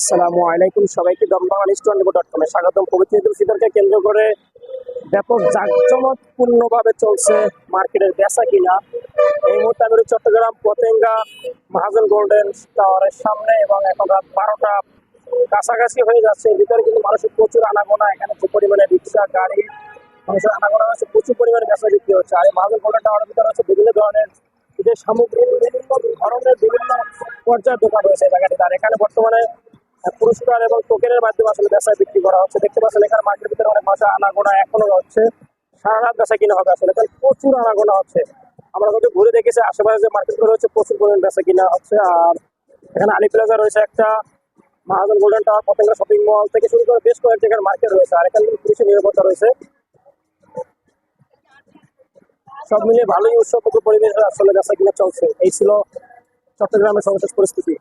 আসসালামু আলাইকুম। সবাইকে দমদম কমে স্বাগতম। পবিত্র ঈদুল ফিতরকে কেন্দ্র করে ব্যাপক জাঁকজমকপূর্ণভাবে চলছে মার্কেটের বেচা কিনা। এই মুহূর্তে আমি চট্টগ্রাম পতেঙ্গা মহাজন গোল্ডেন টাওয়ারের সামনে এবং এখন রাত বারোটা কাছাকাছি হয়ে যাচ্ছে। ভিতরে কিন্তু মানুষের প্রচুর আনাগোনা। এখানে যে পরিমাণে রিক্সা, গাড়ি, মানুষের আনাগোনা হচ্ছে প্রচুর পরিমাণে বেচা বিক্রি হচ্ছে। আর এই মহাজন গোল্ডেন টাওয়ারের ভিতরে হচ্ছে বিভিন্ন ধরনের ঈদের সামগ্রী, বিভিন্ন ধরনের বিভিন্ন পর্যায়ের দোকান রয়েছে এই জায়গাটিতে। আর এখানে বর্তমানে পুরস্কার এবং টোকেনের মাধ্যমে আসলে বেচা বিক্রি করা হচ্ছে। দেখতে পাচ্ছেন, এখানে মার্কেটের ভিতরে অনেক ভাষা আনাগোনা এখনও হচ্ছে। সারা রাত বেচা কিনা হবে আসলে। এখানে প্রচুর আনাগোনা হচ্ছে। আমরা যদি ঘুরে দেখেছি, আশেপাশে যে মার্কেটগুলো হচ্ছে, প্রচুর পরিমাণ বেচা কিনা হচ্ছে। আর এখানে আলি প্লাজা রয়েছে একটা Mahajan golden tower Patenga shopping mall থেকে শুরু করে বেশ কয়েক জায়গার মার্কেট রয়েছে। আর এখানে পুলিশের নিরাপত্তা রয়েছে। সব মিলিয়ে ভালোই উৎসব পরিবেশ আসলে বেচা কিনা চলছে। এই ছিল চট্টগ্রামের সর্বশেষ পরিস্থিতি।